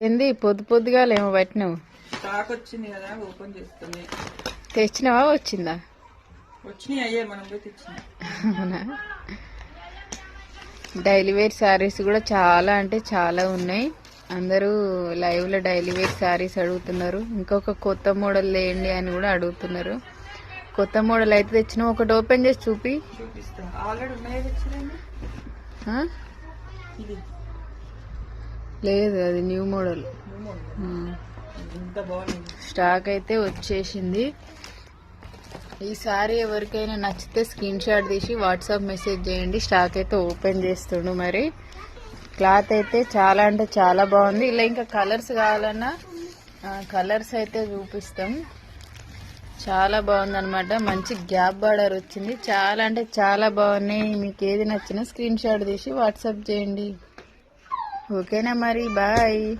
ఏంది పొద్దు పొద్దుగా ఏమో పట్టినావు? స్టాక్ వచ్చింది కదా ఓపెన్ చేస్తుంది. తెచ్చినావా వచ్చిందా? వచ్చినాయి అయ్యే మనం పోయి అవునా? డైలీ వేర్ శారీస్ కూడా చాలా అంటే చాలా ఉన్నాయి. అందరూ లైవ్లో డైలీ వేర్ శారీస్ అడుగుతున్నారు. ఇంకొక కొత్త మోడల్ లేండి అని కూడా అడుగుతున్నారు. కొత్త మోడల్ అయితే తెచ్చిన ఒకటి ఓపెన్ చేసి చూపి. చూపిస్తా. ఆల్రెడీ లేదు అది న్యూ మోడల్ స్టాక్ అయితే వచ్చేసింది. ఈ సారీ ఎవరికైనా నచ్చితే స్క్రీన్ షాట్ తీసి వాట్సాప్ మెసేజ్ చేయండి. స్టాక్ అయితే ఓపెన్ చేస్తుండు మరి. క్లాత్ అయితే చాలా అంటే చాలా బాగుంది. ఇలా ఇంకా కలర్స్ కావాలన్నా కలర్స్ అయితే చూపిస్తాం. చాలా బాగుంది అనమాట మంచి గ్యాప్ బార్డర్ వచ్చింది. చాలా అంటే చాలా బాగున్నాయి. మీకు ఏది నచ్చినా స్క్రీన్ షాట్ తీసి వాట్సాప్ చేయండి. ఓకేనా మరి బాయ్.